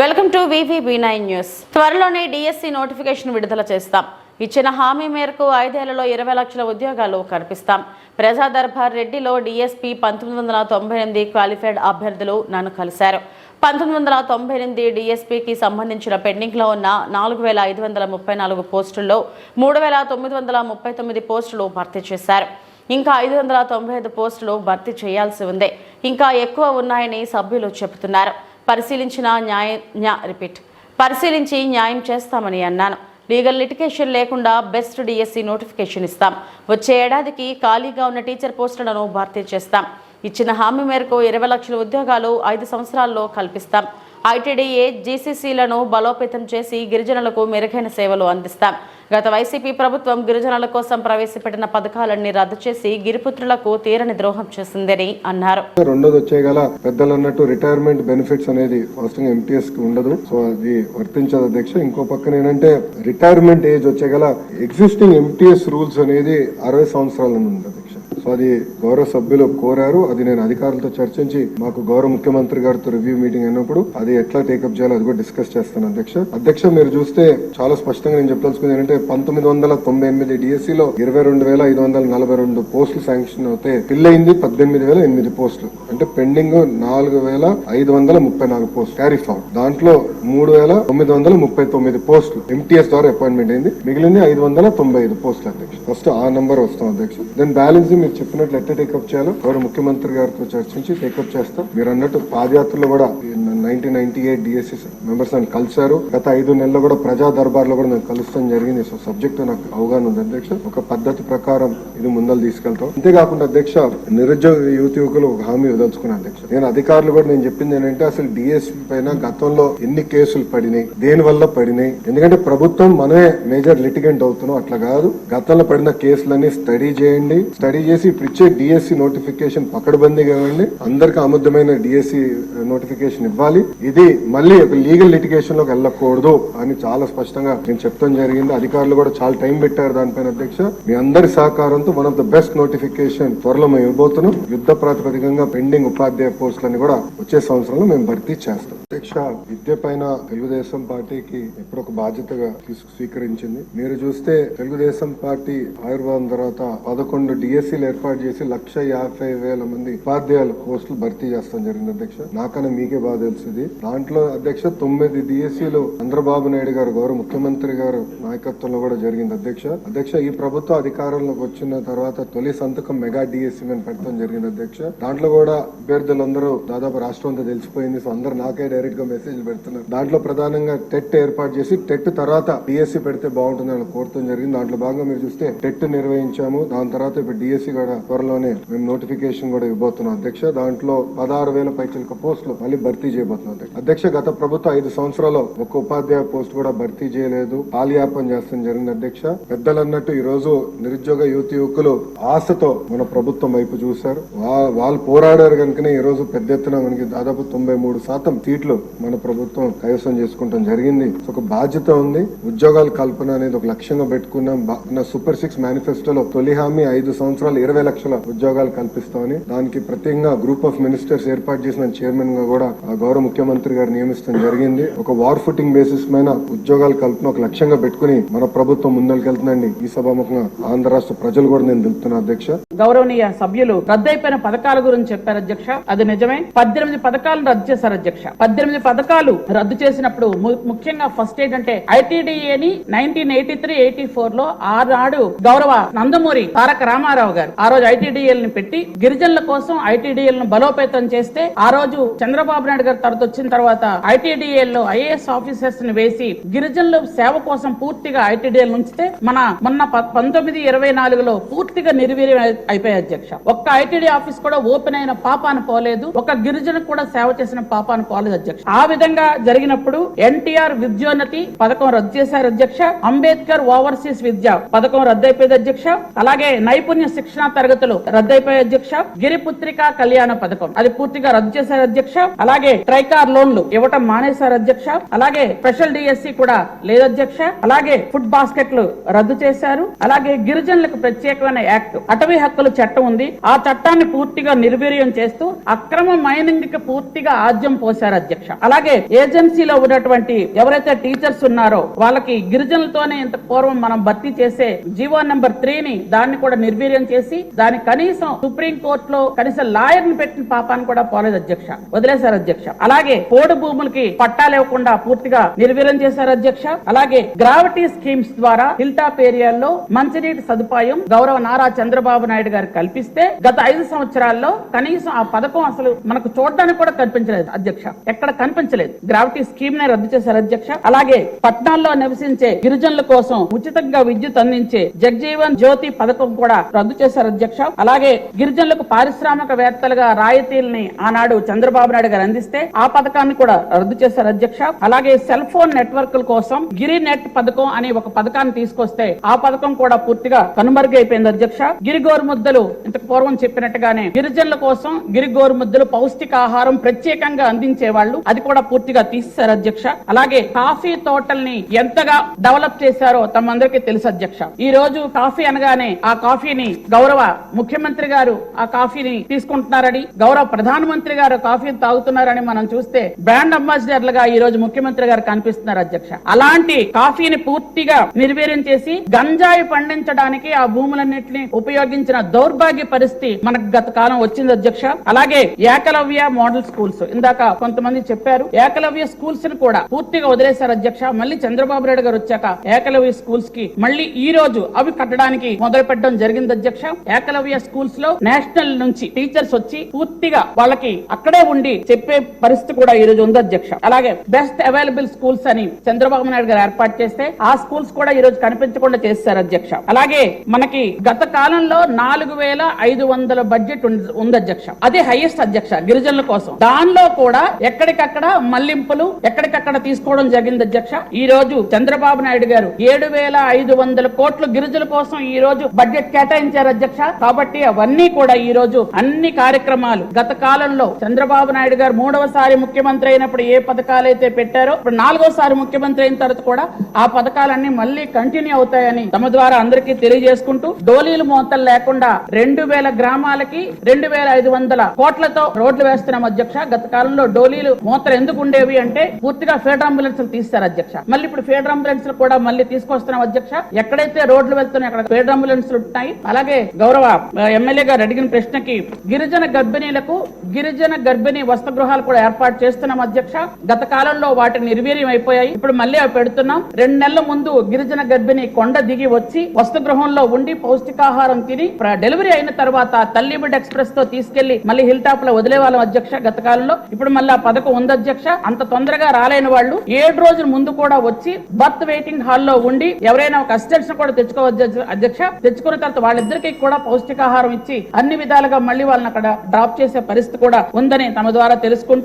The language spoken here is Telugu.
Welcome to VVB nine news. త్వరలోనే డిఎస్సి నోటిఫికేషన్ విడుదల చేస్తాం. ఇచ్చిన హామీ మేరకు ఐదేళ్ళలో ఇరవై లక్షల ఉద్యోగాలు కల్పిస్తాం. ప్రజా దర్బార్ రెడ్డిలో డిఎస్పీ పంతొమ్మిది వందల తొంభై ఎనిమిది క్వాలిఫైడ్ అభ్యర్థులు నన్ను కలిశారు. పంతొమ్మిది వందల తొంభై ఎనిమిది డిఎస్పీకి సంబంధించిన పెండింగ్లో ఉన్న నాలుగు వేల ఐదు వందల ముప్పై నాలుగు పోస్టుల్లో మూడు వేల తొమ్మిది వందల ముప్పై తొమ్మిది పోస్టులు భర్తీ చేశారు. ఇంకా ఐదు వందల తొంభై ఐదు పోస్టులు భర్తీ చేయాల్సి ఉంది. ఇంకా ఎక్కువ ఉన్నాయని సభ్యులు చెబుతున్నారు. పరిశీలించిన న్యాయ న్యా రిపీట్. పరిశీలించి న్యాయం చేస్తామని అన్నాను. లీగల్ లిటికేషన్ లేకుండా బెస్ట్ డిఎస్సి నోటిఫికేషన్ ఇస్తాం. వచ్చే ఏడాదికి ఖాళీగా ఉన్న టీచర్ పోస్టులను భర్తీ చేస్తాం. ఇచ్చిన హామీ మేరకు ఇరవై లక్షల ఉద్యోగాలు ఐదు సంవత్సరాల్లో కల్పిస్తాం. ఐటీడీఏ జీసీసీలను బలోపేతం చేసి గిరిజనులకు మెరుగైన సేవలు అందిస్తాం. గత వైసీపీ ప్రభుత్వం గిరిజనుల కోసం ప్రవేశపెట్టిన పథకాలన్నీ రద్దు చేసి గిరిపుత్రులకు తీరని ద్రోహం చేసిందని అన్నారు. రెండోది వచ్చేగల పెద్దలు అన్నట్టు రిటైర్మెంట్ బెనిఫిట్స్ అనేది ఫస్ట్ ఎంటీఎస్కి ఉండదు. సో అది వర్తించదు అధ్యక్ష. ఇంకో పక్కన ఏంటంటే రిటైర్మెంట్ ఏజ్ వచ్చే గల ఎగ్జిస్టింగ్ ఎంటీఎస్ రూల్స్ అనేది అరవై సంవత్సరాల నుండి ఉంది అది గౌరవ సభ్యులు కోరారు. అది నేను అధికారులతో చర్చించి మాకు గౌరవ ముఖ్యమంత్రి గారితో రివ్యూ మీటింగ్ అయినప్పుడు అది ఎట్లా టేకప్ చేయాలో అది కూడా డిస్కస్ చేస్తాను అధ్యక్ష. అధ్యక్ష మీరు చూస్తే చాలా స్పష్టంగా నేను చెప్పదలుచుకుంది ఏంటంటే పంతొమ్మిది వందల తొంభై ఎనిమిది డిఎస్సిలో ఇరవై రెండు వేల ఐదు వందల నలభై రెండు పోస్టులు శాంక్షన్ అవుతే ఫిల్ అయింది పద్దెనిమిది వేల ఎనిమిది పోస్టులు. అంటే పెండింగ్ నాలుగు వేల ఐదు వందల ముప్పై నాలుగు పోస్టులు. క్యారీ ఫార్వర్డ్ దాంట్లో మూడు వేల తొమ్మిది వందల ముప్పై తొమ్మిది పోస్టులు. ఎంటీఎస్ ద్వారా అపాయింట్మెంట్ అయింది. మిగిలింది ఐదు వందల తొంభై ఐదు పోస్టులు అధ్యక్ష. ఫస్ట్ ఆ నంబర్ వస్తాం అధ్యక్ష. దెన్ బ్యాలెన్స్ మీరు చెప్పినట్లు ఎట్లా టేకప్ చేయాలో వారు ముఖ్యమంత్రి గారితో చర్చించి టేకప్ చేస్తాం. మీరు అన్నట్టు పాదయాత్రలో కూడా nineteen ninety eight DSC members అని కలిశారు. గత ఐదు నెలల్లో కూడా ప్రజా దర్బార్లో కూడా నేను కలుస్తాం జరిగింది. సో సబ్జెక్ట్ నాకు అవగాహన ఉంది అధ్యక్ష. ఒక పద్ధతి ప్రకారం ఇది ముందలు తీసుకెళ్తాం. అంతేకాకుండా అధ్యక్ష నిరుద్యోగ యువత యువకులు ఒక హామీ వదలుచుకున్నాను అధ్యక్ష. నేను అధికారులు కూడా నేను చెప్పింది ఏంటంటే అసలు డిఎస్పీ పైన గతంలో ఎన్ని కేసులు పడినాయి దేని వల్ల పడినాయి? ఎందుకంటే ప్రభుత్వం మనమే మేజర్ లిటిగెంట్ అవుతున్నాం. అట్లా కాదు. గతంలో పడిన కేసులన్నీ స్టడీ చేయండి. స్టడీ చేసి ఇప్పుడు ఇచ్చే డిఎస్సి నోటిఫికేషన్ పకడ్బందీగా ఇవ్వండి అందరికి ఆముద్దమైన డిఎస్సి నోటిఫికేషన్ uh, ఇవ్వాలి. ఇది మళ్ళీ ఒక లీగల్ లిటిగేషన్లోకి వెళ్ళకూడదు అని చాలా స్పష్టంగా నేను చెప్తాం జరిగింది. అధికారులు కూడా చాలా టైం పెట్టారు దానిపైన అధ్యక్ష. మీ అందరి సహకారంతో one of the best notification త్వరలో మేము ఇవ్వబోతున్నాం. యుద్ధ ప్రాతిపదికంగా పెండింగ్ ఉపాధ్యాయ పోస్టులని కూడా వచ్చే సంవత్సరంలో మేము భర్తీ చేస్తాం. అధ్యక్ష విద్య పైన తెలుగుదేశం పార్టీకి ఎప్పుడు ఒక బాధ్యతగా తీసుకు స్వీకరించింది. మీరు చూస్తే తెలుగుదేశం పార్టీ ఆయుర్వాదం తర్వాత పదకొండు డిఎస్సీలు ఏర్పాటు చేసి లక్ష యాభై వేల మంది ఉపాధ్యాయుల పోస్టులు భర్తీ చేస్తాం జరిగింది అధ్యక్ష. నాకన్నా మీకే బాగా తెలిసింది. దాంట్లో అధ్యక్ష తొమ్మిది డిఎస్సీలు చంద్రబాబు నాయుడు గారు గౌరవ ముఖ్యమంత్రి గారు నాయకత్వంలో కూడా జరిగింది అధ్యక్ష. అధ్యక్ష ఈ ప్రభుత్వం అధికారంలోకి వచ్చిన తర్వాత తొలి సంతకం మెగా డిఎస్సీ మీద పెట్టడం జరిగింది అధ్యక్ష. దాంట్లో కూడా అభ్యర్థులందరూ దాదాపు రాష్ట్రం అంతా తెలిసిపోయింది. సో అందరు నాకే డైరెక్ట్గా మెసేజ్ పెడుతున్నారు. దాంట్లో ప్రధానంగా టెట్ ఏర్పాటు చేసి టెట్ తర్వాత డిఎస్సీ పెడితే బాగుంటుందని కోరుతాం జరిగింది. దాంట్లో భాగంగా మీరు చూస్తే టెట్ నిర్వహించాము. దాని తర్వాత ఇప్పుడు డిఎస్సీ కూడా త్వరలోనే మేము నోటిఫికేషన్ కూడా ఇవ్వబోతున్నాం అధ్యక్ష. దాంట్లో పదహారు వేల పైచిలక పోస్టులు మళ్ళీ భర్తీ చేయబోతున్నాం అధ్యక్ష. గత ప్రభుత్వం ఐదు సంవత్సరాలు ఒక ఉపాధ్యాయ పోస్ట్ కూడా భర్తీ చేయలేదు. పాలయాపం చేస్తాం జరిగింది అధ్యక్ష. పెద్దలన్నట్టు ఈ రోజు నిరుద్యోగ యువతి యువకులు ఆశతో మన ప్రభుత్వం వైపు చూశారు. వాళ్ళు పోరాడారు కనుకనే ఈ రోజు పెద్ద ఎత్తున మనకి దాదాపు తొంభై మూడు శాతం సీట్లు మన ప్రభుత్వం కైవసం చేసుకుంటాం జరిగింది. ఒక బాధ్యత ఉంది. ఉద్యోగాల కల్పన అనేది ఒక లక్ష్యంగా పెట్టుకున్నాం. సూపర్ సిక్స్ మేనిఫెస్టోలో తొలి హామీ ఐదు సంవత్సరాలు ఇరవై లక్షల ఉద్యోగాలు కల్పిస్తామని దానికి ప్రత్యేకంగా గ్రూప్ ఆఫ్ మినిస్టర్స్ ఏర్పాటు చేసిన చైర్మన్గా కూడా ఆ గౌరవ ముఖ్యమంత్రి గారు నియమిస్తాం జరిగింది. ఒక వార్ ఫుటింగ్ బేసిస్ పైన ఉద్యోగాల కల్పన ఒక లక్ష్యంగా పెట్టుకుని మన ప్రభుత్వం ముందరికెళ్తుందండి. ఈ సభాముఖంగా ఆంధ్ర రాష్ట్ర ప్రజలు కూడా నేను తెలుపుతున్నా అధ్యక్ష. గౌరవనీయ సభ్యులు రద్దయిపోయిన పథకాల గురించి చెప్పారు అధ్యక్ష. అది నిజమే. పద్దెనిమిది పథకాలను రద్దు చేశారు అధ్యక్ష. పద్దెనిమిది పథకాలు రద్దు చేసినప్పుడు ము- ముఖ్యంగా ఫస్ట్ ఏంటంటే ఐటీడీఏని నైన్టీన్ ఎయిటీ త్రీ ఎయిటీ ఫోర్లో ఆనాడు గౌరవ నందమూరి తారక రామారావు గారు ఆ రోజు ఐటీడీఎల్ని పెట్టి గిరిజనుల కోసం ఐటీడీఎల్ను బలోపేతం చేస్తే ఆ రోజు చంద్రబాబు నాయుడు గారు తర్వాత వచ్చిన తర్వాత ఐటీడీఎల్లో ఐఏఎస్ ఆఫీసర్స్ని వేసి గిరిజనుల సేవ కోసం పూర్తిగా ఐటీడీఎల్ ఉంచితే మన మొన్న ప- పంతొమ్మిది ఇరవై నాలుగులో పూర్తిగా నిర్వీర్యం అయి- అయిపోయాయి అధ్యక్ష. ఒక్క ఐటీడీ ఆఫీస్ కూడా ఓపెన్ అయిన పాపాను పోలేదు. ఒక గిరిజన కూడా సేవ చేసిన పాపాను పోలేదు అధ్యక్ష. ఆ విధంగా జరిగినప్పుడు ఎన్టీఆర్ విద్యోన్నతి పథకం రద్దు చేశారు అధ్యక్ష. అంబేద్కర్ ఓవర్సీస్ విద్య పథకం రద్దు అయిపోయింది అధ్యక్ష. అలాగే నైపుణ్య శిక్షణ తరగతులు రద్దయిపోయే అధ్యక్ష గిరిపుత్రిక కళ్యాణ పథకం. అది పూర్తిగా రద్దు చేశారు అధ్యక్ష. అలాగే ట్రైకార్ లోన్లు ఇవ్వటం మానేశారు అధ్యక్ష. అలాగే స్పెషల్ డిఎస్సి కూడా లేదు అధ్యక్ష. అలాగే ఫుడ్ బాస్కెట్లు రద్దు చేశారు. అలాగే గిరిజనులకు ప్రత్యేకమైన యాక్ట్ అటవీ హక్కుల చట్టం ఉంది. ఆ చట్టాన్ని పూర్తిగా నిర్వీర్యం చేస్తూ అక్రమ మైనింగ్కి పూర్తిగా ఆద్యం పోశారు అధ్యక్ష. అలాగే ఏజెన్సీలో ఉన్నటువంటి ఎవరైతే టీచర్స్ ఉన్నారో వాళ్ళకి గిరిజనులతోనే ఇంత పూర్వం మనం భర్తీ చేసే జీవో నెంబర్ త్రీ ని దాన్ని కూడా నిర్వీర్యం చేసి దాని కనీసం సుప్రీం కోర్టులో కనీసం లాయర్ని పెట్టిన పాపాన్ని కూడా పోలేదు అధ్యక్ష. వదిలేశారు అధ్యక్ష. అలాగే పోడు భూములకి పట్టాలు పూర్తిగా నిర్వీర్యం చేశారు అధ్యక్ష. అలాగే గ్రావిటీ స్కీమ్స్ ద్వారా హిల్ టాప్ ఏరియాల్లో మంచినీటి సదుపాయం గౌరవ నారా చంద్రబాబు నాయుడు గారు కల్పిస్తే గత ఐదు సంవత్సరాల్లో కనీసం ఆ పథకం అసలు మనకు చూడడానికి కూడా కనిపించలేదు అధ్యక్ష. ఎక్కడ కనిపించలేదు. గ్రావిటీ స్కీమ్ నే రద్దు చేశారు అధ్యక్ష. అలాగే పట్టణాల్లో నివసించే గిరిజనుల కోసం ఉచితంగా విద్యుత్ అందించే జగ్జీవన్ జ్యోతి పథకం కూడా రద్దు చేశారు అధ్యక్ష. అలాగే గిరిజనులకు పారిశ్రామికవేత్తలుగా రాయితీల్ని ఆనాడు చంద్రబాబు నాయుడు గారు అందిస్తే ఆ పథకాన్ని కూడా రద్దు చేశారు అధ్యక్ష. అలాగే సెల్ ఫోన్ నెట్వర్క్ల కోసం గిరి నెట్ పథకం అనే ఒక పథకాన్ని తీసుకొస్తే ఆ పథకం కూడా పూర్తిగా కనుమరుగైపోయింది అధ్యక్ష. గిరి గోరుముద్దలు ఇంతకు పూర్వం చెప్పినట్టుగానే గిరిజనుల కోసం గిరి గోరుముద్దలు పౌష్టికాహారం ప్రత్యేకంగా అందించే వాళ్ళు అది కూడా పూర్తిగా తీసేశారు అధ్యక్ష. అలాగే కాఫీ తోటల్ని ఎంతగా డెవలప్ చేశారో తమందరికీ తెలుసు అధ్యక్ష. ఈ రోజు కాఫీ అనగానే ఆ కాఫీని గౌరవ ముఖ్యమంత్రి గారు ఆ కాఫీని తీసుకుంటున్నారని గౌరవ ప్రధానమంత్రి గారు కాఫీని తాగుతున్నారని మనం చూస్తే బ్రాండ్ అంబాసిడర్లుగా ఈ రోజు ముఖ్యమంత్రి గారు కనిపిస్తున్నారు అధ్యక్ష. అలాంటి కాఫీని పూర్తిగా నిర్వీర్యం చేసి గంజాయి పండించడానికి ఆ భూములన్నింటినీ ఉపయోగించిన దౌర్భాగ్య పరిస్థితి మనకు గత కాలం వచ్చింది అధ్యక్ష. అలాగే ఏకలవ్య మోడల్ స్కూల్స్ ఇందాక కొంతమంది చెప్పారు. ఏకలవ్య స్కూల్స్ని కూడా పూర్తిగా వదిలేశారు అధ్యక్ష. మళ్ళీ చంద్రబాబు నాయుడు గారు వచ్చాక ఏకలవ్య స్కూల్స్కి మళ్ళీ ఈ రోజు అవి కట్టడానికి మొదలు పెట్టడం జరిగింది అధ్యక్ష. ఏకలవ్య స్కూల్స్లో నేషనల్ నుంచి టీచర్స్ వచ్చి పూర్తిగా వాళ్ళకి అక్కడే ఉండి చెప్పే పరిస్థితి కూడా ఈ రోజు ఉంది అధ్యక్ష. అలాగే బెస్ట్ అవైలబుల్ స్కూల్స్ అని చంద్రబాబు నాయుడు గారు ఏర్పాటు చేస్తే ఆ స్కూల్స్ కూడా ఈ రోజు కనిపించకుండా చేశారు అధ్యక్ష. అలాగే మనకి గత కాలంలో నాలుగు వేల ఐదు వందల బడ్జెట్ ఉంది- అధ్యక్ష. అది హైయెస్ట్ అధ్యక్ష గిరిజనుల కోసం. దానిలో కూడా ఎక్కడికక్కడ మళ్ళింపులు ఎక్కడికక్కడ తీసుకోవడం జరిగింది అధ్యక్ష. ఈ రోజు చంద్రబాబు నాయుడు గారు ఏడు వేల ఐదు వందల కోట్లు గిరిజనుల కోసం ఈ రోజు బడ్జెట్ కేటాయించారు అధ్యక్ష. కాబట్టి అవన్నీ కూడా ఈ రోజు అన్ని కార్యక్రమాలు. గత కాలంలో చంద్రబాబు నాయుడు గారు మూడవసారి ముఖ్యమంత్రి అయినప్పుడు ఏ పథకాలు అయితే పెట్టారో ఇప్పుడు నాలుగోసారి ముఖ్యమంత్రి అయిన తర్వాత కూడా ఆ పథకాలన్నీ మళ్ళీ కంటిన్యూ అవుతాయని తమ ద్వారా అందరికీ తెలియజేసుకుంటూ డోలీలు మోతలు లేకుండా రెండు వేల గ్రామాలకి రెండు వేల ఐదు వందల కోట్లతో రోడ్లు వేస్తున్నాం అధ్యక్ష. గత కాలంలో డోలీలు మోతలు ఎందుకు ఉండేవి అంటే పూర్తిగా ఫీడర్ అంబులెన్స్ తీస్తారు అధ్యక్ష. మళ్ళీ ఇప్పుడు ఫీడర్ అంబులెన్స్ కూడా మళ్ళీ తీసుకొస్తున్నాం అధ్యక్ష. ఎక్కడైతే రోడ్లు వెళ్తున్నాయి అక్కడ ఫీడర్ అంబులెన్స్ ఉంటాయి అలాగే గౌరవ ఎమ్మెల్యే గారు అడిగిన ప్రశ్నకి గిరిజన గర్భిణీలకు గిరిజన గర్భిణీ వస్త్ర గృహాలు కూడా ఏర్పాటు చేస్తున్నాం అధ్యక్ష. గత కాలంలో వాటిని నిర్వీర్యం అయిపోయాయి. ఇప్పుడు మళ్ళీ అవి పెడుతున్నాం. రెండు నెలల ముందు గిరిజన గర్భిణి కొండ దిగి వచ్చి వస్త్ర గృహంలో ఉండి పౌష్టికాహారం తిని డెలివరీ అయిన తర్వాత తల్లి బిడ్ ఎక్స్ప్రెస్తో తీసుకెళ్ళి మళ్ళీ హిల్ టాప్లో వదిలే వాళ్ళం అధ్యక్ష గత కాలంలో. ఇప్పుడు మళ్ళీ ఆ పథకం ఉంది అధ్యక్ష. అంత తొందరగా రాలేని వాళ్ళు ఏడు రోజుల ముందు కూడా వచ్చి బర్త్ వెయిటింగ్ హాల్లో ఉండి ఎవరైనా ఒక అసిస్టెంట్స్ కూడా తెచ్చుకోవచ్చు అధ్యక్ష. తెచ్చుకున్న తర్వాత వాళ్ళిద్దరికి కూడా పౌష్టికాహారం ఇచ్చి అన్ని విధాలుగా మళ్ళీ వాళ్ళని అక్కడ డ్రాప్ చేసే పరిస్థితి కూడా ఉందని తమ ద్వారా తెలుసుకుంటూ